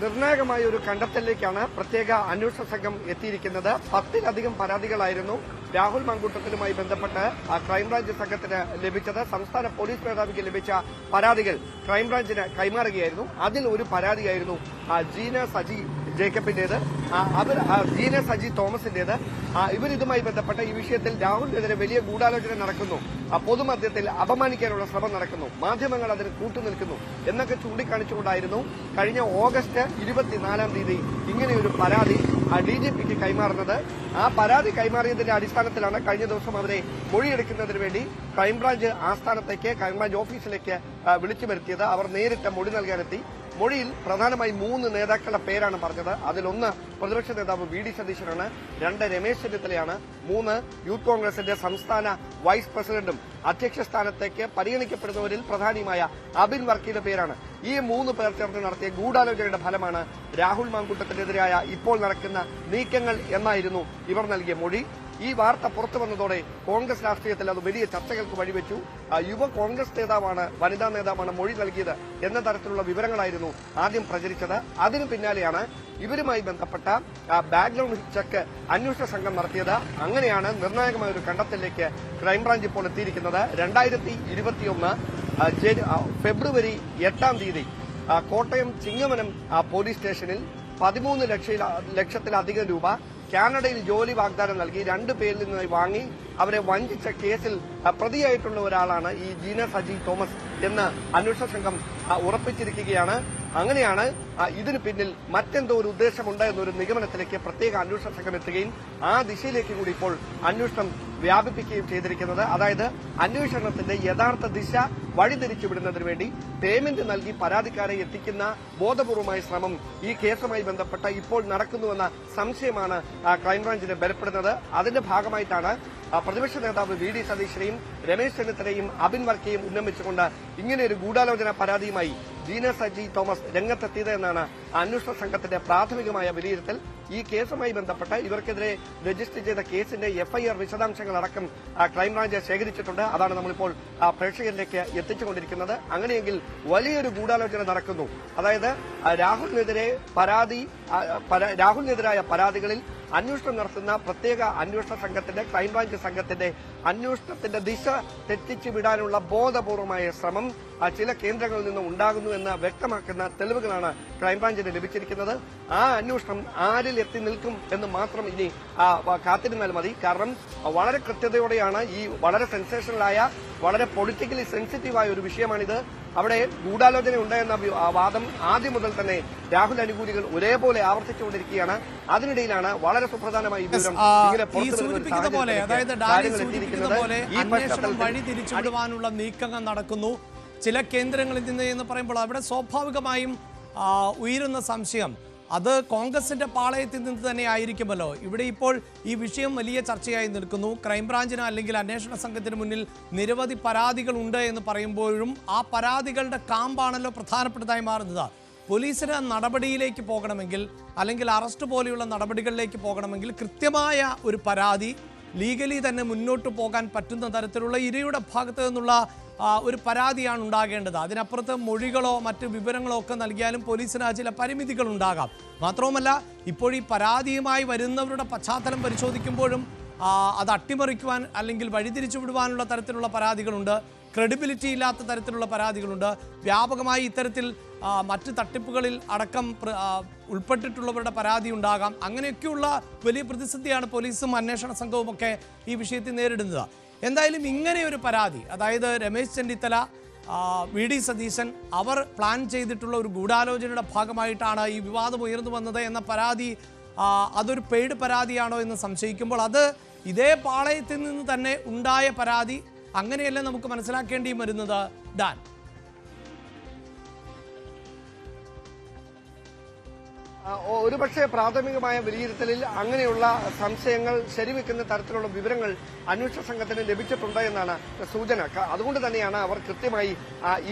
നിർണായകമായ ഒരു കണ്ടെത്തലിലേക്കാണ് പ്രത്യേക അന്വേഷണ സംഘം എത്തിയിരിക്കുന്നത്. പത്തിലധികം പരാതികളായിരുന്നു രാഹുൽ മങ്കൂട്ടത്തിലുമായി ബന്ധപ്പെട്ട് ക്രൈംബ്രാഞ്ച് സംഘത്തിന് ലഭിച്ചത്. സംസ്ഥാന പോലീസ് മേധാവിക്ക് ലഭിച്ച പരാതികൾ ക്രൈംബ്രാഞ്ചിന് കൈമാറുകയായിരുന്നു. അതിൽ ഒരു പരാതിയായിരുന്നു ജീന സജി ജേക്കബിന്റേത് അവർ ജീന സജി തോമസിന്റേത്. ഇവരിതുമായി ബന്ധപ്പെട്ട ഈ വിഷയത്തിൽ രാഹുലിനെതിരെ വലിയ ഗൂഢാലോചന നടക്കുന്നു. പൊതുമധ്യത്തിൽ അപമാനിക്കാനുള്ള ശ്രമം നടക്കുന്നു. മാധ്യമങ്ങൾ അതിന് കൂട്ടുനിൽക്കുന്നു. എന്നൊക്കെ ചൂണ്ടിക്കാണിച്ചുകൊണ്ടായിരുന്നു കഴിഞ്ഞ ഓഗസ്റ്റ് ഇരുപത്തിനാലാം തീയതി ഇങ്ങനെയൊരു പരാതി ഡി ജി പിക്ക് കൈമാറുന്നത്. ആ പരാതി കൈമാറിയതിന്റെ അടിസ്ഥാനത്തിലാണ് കഴിഞ്ഞ ദിവസം അവരെ മൊഴിയെടുക്കുന്നതിന് വേണ്ടി ക്രൈംബ്രാഞ്ച് ആസ്ഥാനത്തേക്ക് ക്രൈംബ്രാഞ്ച് ഓഫീസിലേക്ക് വിളിച്ചു വരുത്തിയത്. അവർ നേരിട്ട് മൊഴി നൽകാനെത്തി. മൊഴിയിൽ പ്രധാനമായി മൂന്ന് നേതാക്കളുടെ പേരാണ് പറഞ്ഞത്. അതിലൊന്ന് പ്രതിപക്ഷ നേതാവ് വി ഡി സതീശനാണ്. രണ്ട് രമേശ് ചെന്നിത്തലയാണ്. മൂന്ന് യൂത്ത് കോൺഗ്രസിന്റെ സംസ്ഥാന വൈസ് പ്രസിഡന്റും അധ്യക്ഷ സ്ഥാനത്തേക്ക് പരിഗണിക്കപ്പെടുന്നവരിൽ പ്രധാനിയുമായ അബിൻ വർക്കിയുടെ പേരാണ്. ഈ മൂന്ന് പേർ ചേർന്ന് നടത്തിയ ഗൂഢാലോചനയുടെ ഫലമാണ് രാഹുൽ മാങ്കൂട്ടത്തിനെതിരായ ഇപ്പോൾ നടക്കുന്ന നീക്കങ്ങൾ എന്നായിരുന്നു ഇവർ നൽകിയ മൊഴി. ഈ വാർത്ത പുറത്തു വന്നതോടെ കോൺഗ്രസ് രാഷ്ട്രീയത്തിൽ അത് വലിയ ചർച്ചകൾക്ക് വഴിവെച്ചു. യുവ കോൺഗ്രസ് നേതാവാണ് വനിതാ നേതാവാണ് മൊഴി നൽകിയത് എന്ന തരത്തിലുള്ള വിവരങ്ങളായിരുന്നു ആദ്യം പ്രചരിച്ചത്. അതിനു പിന്നാലെയാണ് ഇവരുമായി ബന്ധപ്പെട്ട ബാക്ക്ഗ്രൌണ്ട് ചെക്ക് അന്വേഷണ സംഘം നടത്തിയത്. അങ്ങനെയാണ് നിർണായകമായ ഒരു കണ്ടെത്തലിലേക്ക് ക്രൈംബ്രാഞ്ച് ഇപ്പോൾ എത്തിയിരിക്കുന്നത്. രണ്ടായിരത്തി ഇരുപത്തിയൊന്ന് ഫെബ്രുവരി എട്ടാം തീയതി കോട്ടയം ചിങ്ങമനം പോലീസ് സ്റ്റേഷനിൽ പതിമൂന്ന് ലക്ഷ ലക്ഷത്തിലധികം രൂപ കാനഡയിൽ ജോലി വാഗ്ദാനം നൽകി. രണ്ടു പേരിൽ നിന്ന് വാങ്ങി. അവരെ വഞ്ചിച്ച കേസിൽ പ്രതിയായിട്ടുള്ള ഒരാളാണ് ഈ ജീന സജി തോമസ് എന്ന് അന്വേഷണ സംഘം ഉറപ്പിച്ചിരിക്കുകയാണ്. അങ്ങനെയാണ് ഇതിന് പിന്നിൽ മറ്റെന്തോ ഒരു ഉദ്ദേശമുണ്ട് എന്നൊരു നിഗമനത്തിലേക്ക് പ്രത്യേക അന്വേഷണ സംഘം എത്തുകയും ആ ദിശയിലേക്ക് കൂടി ഇപ്പോൾ അന്വേഷണം വ്യാപിപ്പിക്കുകയും ചെയ്തിരിക്കുന്നത്. അതായത് അന്വേഷണത്തിന്റെ യഥാർത്ഥ ദിശ വഴിതിരിച്ചുവിടുന്നതിന് വേണ്ടി പേയ്മെന്റ് നൽകി പരാതിക്കാരെ എത്തിക്കുന്ന ബോധപൂർവമായ ശ്രമം ഈ കേസുമായി ബന്ധപ്പെട്ട ഇപ്പോൾ നടക്കുന്നുവെന്ന സംശയമാണ് ക്രൈംബ്രാഞ്ചിന് ബലപ്പെടുന്നത്. അതിന്റെ ഭാഗമായിട്ടാണ് പ്രതിപക്ഷ നേതാവ് വി ഡി സതീശനെയും രമേശ് ചെന്നിത്തലയും അബിൻ വർക്കിയും ഉന്നമിച്ചുകൊണ്ട് ഇങ്ങനെ ഒരു ഗൂഢാലോചന പരാതിയുമായി ജീന സജി തോമസ് രംഗത്തെത്തിയത് എന്നാണ് അന്വേഷണ സംഘത്തിന്റെ പ്രാഥമികമായ വിലയിരുത്തൽ. ഈ കേസുമായി ബന്ധപ്പെട്ട് ഇവർക്കെതിരെ രജിസ്റ്റർ ചെയ്ത കേസിന്റെ എഫ്ഐആർ വിശദാംശങ്ങൾ അടക്കം ക്രൈംബ്രാഞ്ച് ശേഖരിച്ചിട്ടുണ്ട്. അതാണ് നമ്മളിപ്പോൾ പ്രേക്ഷകരിലേക്ക് എത്തിച്ചുകൊണ്ടിരിക്കുന്നത്. അങ്ങനെയെങ്കിൽ വലിയൊരു ഗൂഢാലോചന നടക്കുന്നു. അതായത് രാഹുലിനെതിരെ പരാതി രാഹുലിനെതിരായ പരാതികളിൽ അന്വേഷണം നടത്തുന്ന പ്രത്യേക അന്വേഷണ സംഘത്തിന്റെ ക്രൈംബ്രാഞ്ച് സംഘത്തിന്റെ അന്വേഷണത്തിന്റെ ദിശ തെറ്റിച്ചു വിടാനുള്ള ബോധപൂർവമായ ശ്രമം ചില കേന്ദ്രങ്ങളിൽ നിന്ന് ഉണ്ടാകുന്നു എന്ന് വ്യക്തമാക്കുന്ന തെളിവുകളാണ് ക്രൈംബ്രാഞ്ചിന് ലഭിച്ചിരിക്കുന്നത്. ആ അന്വേഷണം ആരിൽ എത്തി നിൽക്കും എന്ന് മാത്രം ഇനി കാത്തിരുന്നാൽ മതി. കാരണം വളരെ കൃത്യതയോടെയാണ് ഈ വളരെ സെൻസേഷണലായ വളരെ പൊളിറ്റിക്കലി സെൻസിറ്റീവായ ഒരു വിഷയമാണിത്. അവിടെ ഗൂഢാലോചന ഉണ്ടായെന്ന വാദം ആദ്യം മുതൽ തന്നെ രാഹുൽ അനുകൂലികൾ ഒരേപോലെ ആവർത്തിച്ചുകൊണ്ടിരിക്കുകയാണ്. അതിനിടയിലാണ് വളരെ സുപ്രധാനമായി അതായത് ഈ പശ്ചാത്തലത്തിൽ വഴി തിരിച്ചുവിടുവാനുള്ള നീക്കങ്ങൾ നടക്കുന്നു. ചില കേന്ദ്രങ്ങളിൽ നിന്ന് എന്ന് പറയുമ്പോൾ അവിടെ സ്വാഭാവികമായും ഉയരുന്ന സംശയം. അത് കോൺഗ്രസിന്റെ പാളയത്തിൽ നിന്ന് തന്നെ ആയിരിക്കുമല്ലോ. ഇവിടെ ഇപ്പോൾ ഈ വിഷയം വലിയ ചർച്ചയായി നിൽക്കുന്നു. ക്രൈംബ്രാഞ്ചിന് അല്ലെങ്കിൽ അന്വേഷണ സംഘത്തിന് മുന്നിൽ നിരവധി പരാതികൾ ഉണ്ട് എന്ന് പറയുമ്പോഴും ആ പരാതികളുടെ കാമ്പാണല്ലോ പ്രധാനപ്പെട്ടതായി മാറുന്നത്. പോലീസിന് നടപടിയിലേക്ക് പോകണമെങ്കിൽ അല്ലെങ്കിൽ അറസ്റ്റ് പോലെയുള്ള നടപടികളിലേക്ക് പോകണമെങ്കിൽ കൃത്യമായ ഒരു പരാതി ലീഗലി തന്നെ മുന്നോട്ട് പോകാൻ പറ്റുന്ന തരത്തിലുള്ള ഇരയുടെ ഭാഗത്തു നിന്നുള്ള ഒരു പരാതിയാണ് ഉണ്ടാകേണ്ടത്. അതിനപ്പുറത്ത് മൊഴികളോ മറ്റ് വിവരങ്ങളോ ഒക്കെ നൽകിയാലും പോലീസിന് ചില പരിമിതികൾ ഉണ്ടാകാം. മാത്രവുമല്ല ഇപ്പോൾ ഈ പരാതിയുമായി വരുന്നവരുടെ പശ്ചാത്തലം പരിശോധിക്കുമ്പോഴും അത് അട്ടിമറിക്കുവാൻ അല്ലെങ്കിൽ വഴിതിരിച്ചു വിടുവാനുള്ള തരത്തിലുള്ള പരാതികളുണ്ട്. ക്രെഡിബിലിറ്റി ഇല്ലാത്ത തരത്തിലുള്ള പരാതികളുണ്ട്. വ്യാപകമായി ഇത്തരത്തിൽ മറ്റ് തട്ടിപ്പുകളിൽ അടക്കം ഉൾപ്പെട്ടിട്ടുള്ളവരുടെ പരാതി ഉണ്ടാകാം. അങ്ങനെയൊക്കെയുള്ള വലിയ പ്രതിസന്ധിയാണ് പോലീസും അന്വേഷണ സംഘവും ഒക്കെ ഈ വിഷയത്തിൽ നേരിടുന്നത്. എന്തായാലും ഇങ്ങനെ ഒരു പരാതി അതായത് രമേശ് ചെന്നിത്തല വി ഡി സതീശൻ അവർ പ്ലാൻ ചെയ്തിട്ടുള്ള ഒരു ഗൂഢാലോചനയുടെ ഭാഗമായിട്ടാണ് ഈ വിവാദം ഉയർന്നു വന്നത് എന്ന പരാതി അതൊരു പെയ്ഡ് പരാതിയാണോ എന്ന് സംശയിക്കുമ്പോൾ അത് ഇതേ പാളയത്തിൽ നിന്ന് തന്നെ ഉണ്ടായ പരാതി. അങ്ങനെയല്ല നമുക്ക് മനസ്സിലാക്കേണ്ടിയും വരുന്നത് ഡാൻ? ഒരുപക്ഷെ പ്രാഥമികമായ വിലയിരുത്തലിൽ അങ്ങനെയുള്ള സംശയങ്ങൾ ശരിവെക്കുന്ന തരത്തിലുള്ള വിവരങ്ങൾ അന്വേഷണ സംഘത്തിന് ലഭിച്ചിട്ടുണ്ട് എന്നാണ് സൂചന. അതുകൊണ്ട് തന്നെയാണ് അവർ കൃത്യമായി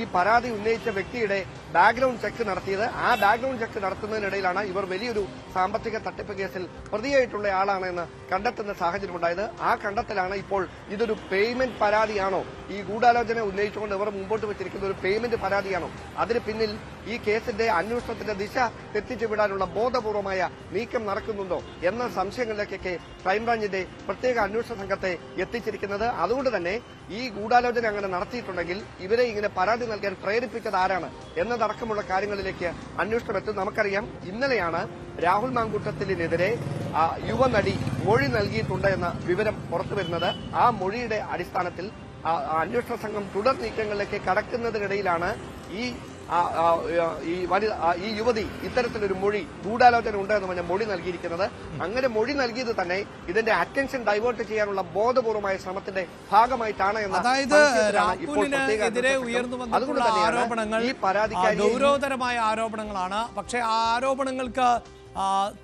ഈ പരാതി ഉന്നയിച്ച വ്യക്തിയുടെ ബാക്ക്ഗ്രൗണ്ട് ചെക്ക് നടത്തിയത്. ആ ബാക്ക്ഗ്രൗണ്ട് ചെക്ക് നടത്തുന്നതിനിടയിലാണ് ഇവർ വലിയൊരു സാമ്പത്തിക തട്ടിപ്പ് കേസിൽ പ്രതിയായിട്ടുള്ള ആളാണെന്ന് കണ്ടെത്തുന്ന സാഹചര്യമുണ്ടായത്. ആ കണ്ടെത്തലാണ് ഇപ്പോൾ ഇതൊരു പേയ്മെന്റ് പരാതിയാണോ? ഈ ഗൂഢാലോചന ഉന്നയിച്ചുകൊണ്ട് ഇവർ മുമ്പോട്ട് വെച്ചിരിക്കുന്ന ഒരു പേയ്മെന്റ് പരാതിയാണോ? അതിന് പിന്നിൽ ഈ കേസിന്റെ അന്വേഷണത്തിന്റെ ദിശ തെറ്റിച്ചു വിടാനുള്ള ബോധപൂർവമായ നീക്കം നടക്കുന്നുണ്ടോ എന്ന സംശയങ്ങളിലേക്കൊക്കെ ക്രൈംബ്രാഞ്ചിന്റെ പ്രത്യേക അന്വേഷണ സംഘത്തെ എത്തിച്ചിരിക്കുന്നത്. അതുകൊണ്ട് തന്നെ ഈ ഗൂഢാലോചന അങ്ങനെ നടത്തിയിട്ടുണ്ടെങ്കിൽ ഇവരെ ഇങ്ങനെ പരാതി നൽകാൻ പ്രേരിപ്പിച്ചത് ആരാണ് എന്നതടക്കമുള്ള കാര്യങ്ങളിലേക്ക് അന്വേഷണം എത്തും. നമുക്കറിയാം ഇന്നലെയാണ് രാഹുൽ മാങ്കൂട്ടത്തിനെതിരെ യുവനടി മൊഴി നൽകിയിട്ടുണ്ട് എന്ന വിവരം പുറത്തുവരുന്നത്. ആ മൊഴിയുടെ അടിസ്ഥാനത്തിൽ അന്വേഷണ സംഘം തുടർ നീക്കങ്ങളിലേക്ക് കടക്കുന്നതിനിടയിലാണ് ഈ ഈ വനിത ഈ യുവതി ഇത്തരത്തിലൊരു മൊഴി ഗൂഢാലോചന ഉണ്ട് എന്ന് പറഞ്ഞ മൊഴി നൽകിയിരിക്കുന്നത്. അങ്ങനെ മൊഴി നൽകിയത് തന്നെ ഇതിന്റെ അറ്റൻഷൻ ഡൈവേർട്ട് ചെയ്യാനുള്ള ബോധപൂർവമായ ശ്രമത്തിന്റെ ഭാഗമായിട്ടാണ് എന്ന് അതുകൊണ്ട് തന്നെ തന്നെയാണ് ഈ ആ, പരാതിക്കാരി ഗൗരവതരമായ ആരോപണങ്ങളാണ്. പക്ഷേ ആ ആരോപണങ്ങൾക്ക്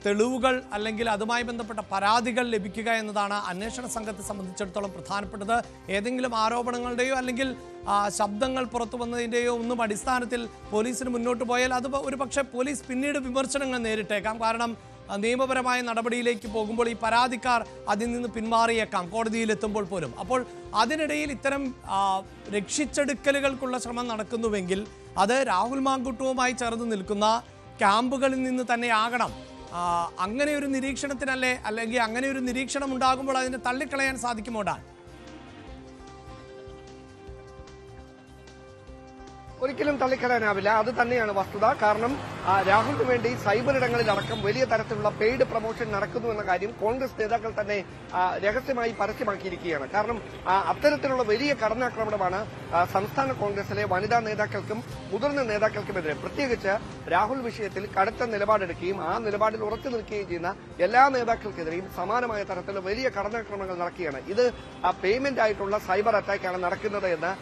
തെളിവുകൾ അല്ലെങ്കിൽ അതുമായി ബന്ധപ്പെട്ട പരാതികൾ ലഭിക്കുക എന്നതാണ് അന്വേഷണ സംഘത്തെ സംബന്ധിച്ചിടത്തോളം പ്രധാനപ്പെട്ടത്. ഏതെങ്കിലും ആരോപണങ്ങളുടെയോ അല്ലെങ്കിൽ ശബ്ദങ്ങൾ പുറത്തു വന്നതിന്റെയോ ഒന്നും അടിസ്ഥാനത്തിൽ പോലീസിന് മുന്നോട്ട് പോയാൽ അത് ഒരു പക്ഷേ പോലീസ് പിന്നീട് വിമർശനങ്ങൾ നേരിട്ടേക്കാം. കാരണം നിയമപരമായ നടപടിയിലേക്ക് പോകുമ്പോൾ ഈ പരാതിക്കാർ അതിൽ നിന്ന് പിന്മാറിയേക്കാം കോടതിയിലെത്തുമ്പോൾ പോലും. അപ്പോൾ അതിനിടയിൽ ഇത്തരം രക്ഷിച്ചെടുക്കലുകൾക്കുള്ള ശ്രമം നടക്കുന്നുവെങ്കിൽ അത് രാഹുൽ മാങ്കുട്ടുവുമായി ചേർന്ന് നിൽക്കുന്ന ക്യാമ്പുകളിൽ നിന്ന് തന്നെ ആകണം. അങ്ങനെ ഒരു നിരീക്ഷണത്തിനല്ലേ അല്ലെങ്കിൽ അങ്ങനെ ഒരു നിരീക്ഷണം ഉണ്ടാകുമ്പോൾ അതിനെ തള്ളിക്കളയാൻ സാധിക്കുമോ ഒരിക്കലും തള്ളിക്കളയാനാവില്ല. അത് തന്നെയാണ് വസ്തുത. കാരണം രാഹുലിന് വേണ്ടി സൈബർ ഇടങ്ങളിൽ അടക്കം വലിയ തരത്തിലുള്ള പെയ്ഡ് പ്രൊമോഷൻ നടക്കുന്നു എന്ന കാര്യം കോൺഗ്രസ് നേതാക്കൾ തന്നെ രഹസ്യമായി പരസ്യമാക്കിയിരിക്കുകയാണ്. കാരണം അത്തരത്തിലുള്ള വലിയ കടന്നാക്രമണമാണ് സംസ്ഥാന കോൺഗ്രസിലെ വനിതാ നേതാക്കൾക്കും മുതിർന്ന നേതാക്കൾക്കുമെതിരെ. പ്രത്യേകിച്ച് രാഹുൽ വിഷയത്തിൽ കടുത്ത നിലപാടെടുക്കുകയും ആ നിലപാടിൽ ഉറച്ചു നിൽക്കുകയും ചെയ്യുന്ന എല്ലാ നേതാക്കൾക്കെതിരെയും സമാനമായ തരത്തിലുള്ള വലിയ കടന്നാക്രമണങ്ങൾ നടക്കുകയാണ്. ഇത് പേയ്മെന്റ് ആയിട്ടുള്ള സൈബർ അറ്റാക്കാണ് നടക്കുന്നത് എന്ന്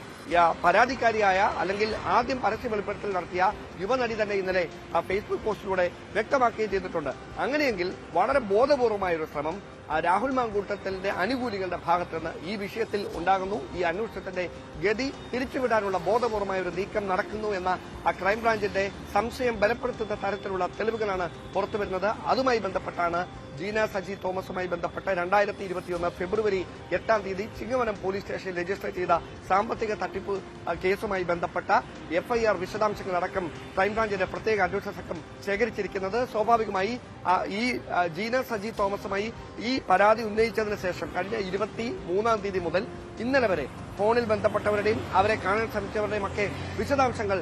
പരാതിക്കാരിയായ അല്ലെങ്കിൽ ആദ്യം പരസ്യ വെളിപ്പെടുത്തൽ നടത്തിയ യുവനടി തന്നെ ഇന്നലെ ആ ഫേസ്ബുക്ക് പോസ്റ്റിലൂടെ വ്യക്തമാക്കുകയും ചെയ്തിട്ടുണ്ട്. അങ്ങനെയെങ്കിൽ വളരെ ബോധപൂർവമായ ഒരു ശ്രമം രാഹുൽ മാങ്കൂട്ടത്തിന്റെ അനുകൂലികളുടെ ഭാഗത്ത് നിന്ന് ഈ വിഷയത്തിൽ ഉണ്ടാകുന്നു. ഈ അന്വേഷണത്തിന്റെ ഗതി തിരിച്ചുവിടാനുള്ള ബോധപൂർവമായ ഒരു നീക്കം നടക്കുന്നു എന്ന ആ ക്രൈംബ്രാഞ്ചിന്റെ സംശയം ബലപ്പെടുത്തുന്ന തരത്തിലുള്ള തെളിവുകളാണ് പുറത്തുവരുന്നത്. അതുമായി ബന്ധപ്പെട്ടാണ് ജീന സജി തോമസുമായി ബന്ധപ്പെട്ട് രണ്ടായിരത്തി ഇരുപത്തിയൊന്ന് ഫെബ്രുവരി എട്ടാം തീയതി ചിങ്ങവനം പോലീസ് സ്റ്റേഷനിൽ രജിസ്റ്റർ ചെയ്ത സാമ്പത്തിക തട്ടിപ്പ് കേസുമായി ബന്ധപ്പെട്ട എഫ്ഐആർ വിശദാംശങ്ങളടക്കം ക്രൈംബ്രാഞ്ചിന്റെ പ്രത്യേക അന്വേഷണ സംഘം ശേഖരിച്ചിരിക്കുന്നത്. സ്വാഭാവികമായി ഈ ജീന സജി തോമസുമായി ഈ പരാതി ഉന്നയിച്ചതിന് ശേഷം കഴിഞ്ഞ ഇരുപത്തി മൂന്നാം തീയതി മുതൽ ഇന്നലെ വരെ ഫോണിൽ ബന്ധപ്പെട്ടവരുടെയും അവരെ കാണാൻ ശ്രമിച്ചവരുടെയും ഒക്കെ വിശദാംശങ്ങൾ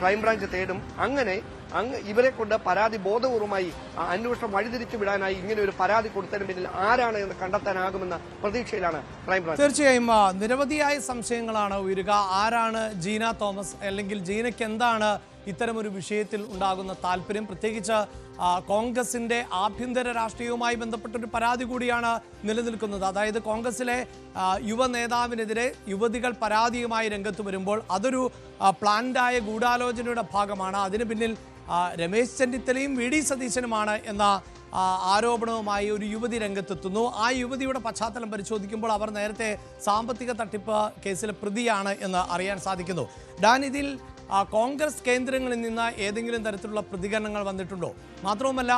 ക്രൈംബ്രാഞ്ച് തേടും. അങ്ങനെ അങ്ങ് ഇവരെ കൊണ്ട് പരാതി ബോധപൂർവമായി അന്വേഷണം വഴിതിരിച്ചു വിടാനായി ഇങ്ങനെ ഒരു പരാതി കൊടുത്തതിന് പിന്നിൽ ആരാണ് എന്ന് കണ്ടെത്താനാകുമെന്ന പ്രതീക്ഷയിലാണ് ക്രൈംബ്രാഞ്ച് തീർച്ചയായും നിരവധിയായ സംശയങ്ങളാണ് ഉയരുക. ആരാണ് ജീന തോമസ് അല്ലെങ്കിൽ ജീനയ്ക്ക് എന്താണ് ഇത്തരമൊരു വിഷയത്തിൽ ഉണ്ടാകുന്ന താല്പര്യം. പ്രത്യേകിച്ച് കോൺഗ്രസിന്റെ ആഭ്യന്തര രാഷ്ട്രീയവുമായി ബന്ധപ്പെട്ടൊരു പരാതി കൂടിയാണ് നിലനിൽക്കുന്നത്. അതായത് കോൺഗ്രസിലെ യുവ നേതാവിനെതിരെ യുവതികൾ പരാതിയുമായി രംഗത്ത് വരുമ്പോൾ അതൊരു പ്ലാൻഡായ ഗൂഢാലോചനയുടെ ഭാഗമാണ്. അതിന് പിന്നിൽ രമേശ് ചെന്നിത്തലയും വി. ഡി. സതീശനുമാണ് എന്ന ആരോപണവുമായി ഒരു യുവതി രംഗത്തെത്തുന്നു. ആ യുവതിയുടെ പശ്ചാത്തലം പരിശോധിക്കുമ്പോൾ അവർ നേരത്തെ സാമ്പത്തിക തട്ടിപ്പ് കേസിലെ പ്രതിയാണ് എന്ന് അറിയാൻ സാധിക്കുന്നു. ഡാൻ ഇതിൽ കോൺഗ്രസ് കേന്ദ്രങ്ങളിൽ നിന്ന് ഏതെങ്കിലും തരത്തിലുള്ള പ്രതികരണങ്ങൾ വന്നിട്ടുണ്ടോ? മാത്രവുമല്ല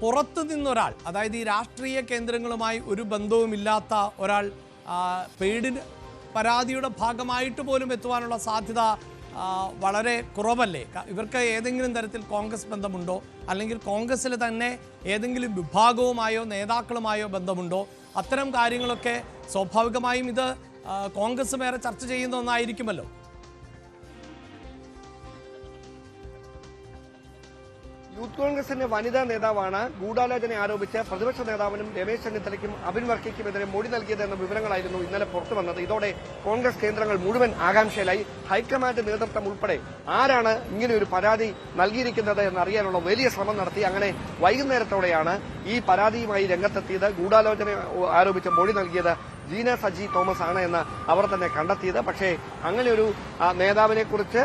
പുറത്തു നിന്നൊരാൾ അതായത് ഈ രാഷ്ട്രീയ കേന്ദ്രങ്ങളുമായി ഒരു ബന്ധവുമില്ലാത്ത ഒരാൾ പെയ്ഡിന് പരാതിയുടെ ഭാഗമായിട്ട് പോലും എത്തുവാനുള്ള സാധ്യത വളരെ കുറവല്ലേ? ഇവർക്ക് ഏതെങ്കിലും തരത്തിൽ കോൺഗ്രസ് ബന്ധമുണ്ടോ? അല്ലെങ്കിൽ കോൺഗ്രസ്സിൽ തന്നെ ഏതെങ്കിലും വിഭാഗവുമായോ നേതാക്കളുമായോ ബന്ധമുണ്ടോ? അത്തരം കാര്യങ്ങളൊക്കെ സ്വാഭാവികമായും ഇത് കോൺഗ്രസ് വേറെ ചർച്ച ചെയ്യുന്ന ഒന്നായിരിക്കുമല്ലോ. യൂത്ത് കോൺഗ്രസിന്റെ വനിതാ നേതാവാണ് ഗൂഢാലോചന ആരോപിച്ച് പ്രതിപക്ഷ നേതാവിനും രമേശ് ചെന്നിത്തലയ്ക്കും അബിൻ വർക്കിക്കുമെതിരെ മൊഴി നൽകിയതെന്ന വിവരങ്ങളായിരുന്നു ഇന്നലെ പുറത്തു വന്നത്. ഇതോടെ കോൺഗ്രസ് കേന്ദ്രങ്ങൾ മുഴുവൻ ആകാംക്ഷയിലായി. ഹൈക്കമാൻഡ് നേതൃത്വം ഉൾപ്പെടെ ആരാണ് ഇങ്ങനെ ഒരു പരാതി നൽകിയിരിക്കുന്നത് എന്നറിയാനുള്ള വലിയ ശ്രമം നടത്തി. അങ്ങനെ വൈകുന്നേരത്തോടെയാണ് ഈ പരാതിയുമായി രംഗത്തെത്തിയത്. ഗൂഢാലോചന ആരോപിച്ച് മൊഴി നൽകിയത് ജീന സജി തോമസ് ആണ് എന്ന് അവർ തന്നെ കണ്ടെത്തിയത്. പക്ഷേ അങ്ങനെ ഒരു നേതാവിനെ കുറിച്ച്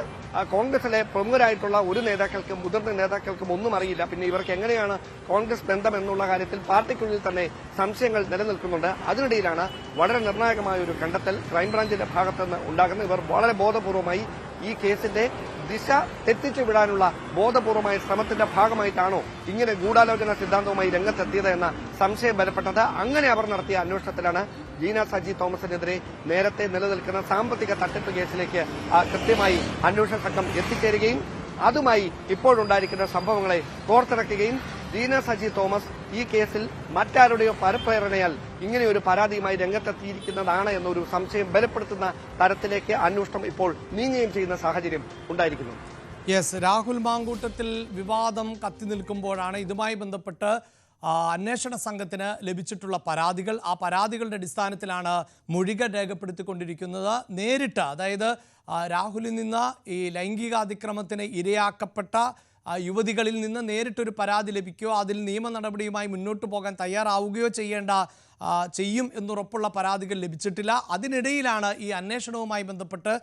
കോൺഗ്രസിലെ പ്രമുഖരായിട്ടുള്ള ഒരു നേതാക്കൾക്കും മുതിർന്ന നേതാക്കൾക്കും ഒന്നും അറിയില്ല. പിന്നെ ഇവർക്ക് എങ്ങനെയാണ് കോൺഗ്രസ് ബന്ധം എന്നുള്ള കാര്യത്തിൽ പാർട്ടിക്കുള്ളിൽ തന്നെ സംശയങ്ങൾ നിലനിൽക്കുന്നുണ്ട്. അതിനിടയിലാണ് വളരെ നിർണായകമായ ഒരു കണ്ടെത്തൽ ക്രൈംബ്രാഞ്ചിന്റെ ഭാഗത്ത് നിന്ന് ഉണ്ടാകുന്നത്. ഇവർ വളരെ ബോധപൂർവമായി ഈ കേസിന്റെ ദിശ തെറ്റിച്ചു വിടാനുള്ള ബോധപൂർവമായ ശ്രമത്തിന്റെ ഭാഗമായിട്ടാണോ ഇങ്ങനെ ഗൂഢാലോചന സിദ്ധാന്തവുമായി രംഗത്തെത്തിയത് എന്ന സംശയം ബലപ്പെട്ടത് അങ്ങനെ അവർ നടത്തിയ അന്വേഷണത്തിലാണ് ജീന സജി തോമസിനെതിരെ നേരത്തെ നിലനിൽക്കുന്ന സാമ്പത്തിക തട്ടിപ്പ് കേസിലേക്ക് കൃത്യമായി അന്വേഷണ സംഘം എത്തിച്ചേരുകയും അതുമായി ഇപ്പോഴുണ്ടായിരിക്കുന്ന സംഭവങ്ങളെ കോർത്തിറക്കുകയും ജീന സജി തോമസ് ഈ കേസിൽ മറ്റാരുടെയോ പരപ്രേരണയാൽ ഇങ്ങനെ ഒരു പരാതിയുമായി രംഗത്തെത്തിയിരിക്കുന്നതാണ് എന്നൊരു സംശയം ബലപ്പെടുത്തുന്ന തരത്തിലേക്ക് അന്വേഷണം ഇപ്പോൾ നീങ്ങുകയും ചെയ്യുന്ന സാഹചര്യം ഉണ്ടായിരിക്കുന്നു. യെസ് രാഹുൽ മാങ്കൂട്ടത്തിൽ വിവാദം കത്തി നിൽക്കുമ്പോഴാണ് ഇതുമായി ബന്ധപ്പെട്ട് അന്വേഷണ സംഘത്തിന് ലഭിച്ചിട്ടുള്ള പരാതികൾ. ആ പരാതികളുടെ അടിസ്ഥാനത്തിലാണ് മൊഴികൾ രേഖപ്പെടുത്തിക്കൊണ്ടിരിക്കുന്നത്. നേരിട്ട് അതായത് രാഹുലിൽ നിന്ന് ഈ ലൈംഗികാതിക്രമത്തിന് ഇരയാക്കപ്പെട്ട യുവതികളിൽ നിന്ന് നേരിട്ടൊരു പരാതി ലഭിക്കുകയോ അതിൽ നിയമ നടപടിയുമായി മുന്നോട്ട് പോകാൻ തയ്യാറാവുകയോ ചെയ്യേണ്ട ചെയ്യും എന്നുറപ്പുള്ള പരാതികൾ ലഭിച്ചിട്ടില്ല. അതിനിടയിലാണ് ഈ അന്വേഷണവുമായി ബന്ധപ്പെട്ട്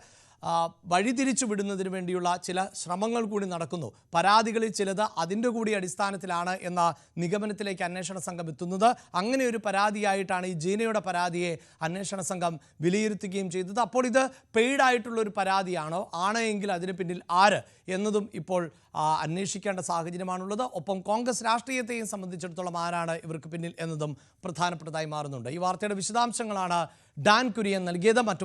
വഴിതിരിച്ചു വിടുന്നതിന് വേണ്ടിയുള്ള ചില ശ്രമങ്ങൾ കൂടി നടക്കുന്നു. പരാതികളിൽ ചിലത് അതിന്റെ കൂടി അടിസ്ഥാനത്തിലാണ് എന്ന നിഗമനത്തിലേക്ക് അന്വേഷണ സംഘം എത്തുന്നത്. അങ്ങനെ ഒരു പരാതിയായിട്ടാണ് ഈ ജീനയുടെ പരാതിയെ അന്വേഷണ സംഘം വിലയിരുത്തുകയും ചെയ്തത്. അപ്പോൾ ഇത് പെയ്ഡായിട്ടുള്ള ഒരു പരാതിയാണോ? ആണ് എങ്കിൽ അതിന് പിന്നിൽ ആര്? എന്നതും ഇപ്പോൾ അന്വേഷിക്കേണ്ട സാഹചര്യമാണുള്ളത്. ഒപ്പം കോൺഗ്രസ് രാഷ്ട്രീയത്തെയും സംബന്ധിച്ചിടത്തോളം ആരാണ് ഇവർക്ക് പിന്നിൽ എന്നതും പ്രധാനപ്പെട്ടതായി മാറുന്നുണ്ട്. ഈ വാർത്തയുടെ വിശദാംശങ്ങളാണ് ഡാൻ കുര്യൻ നൽകിയത്. മറ്റു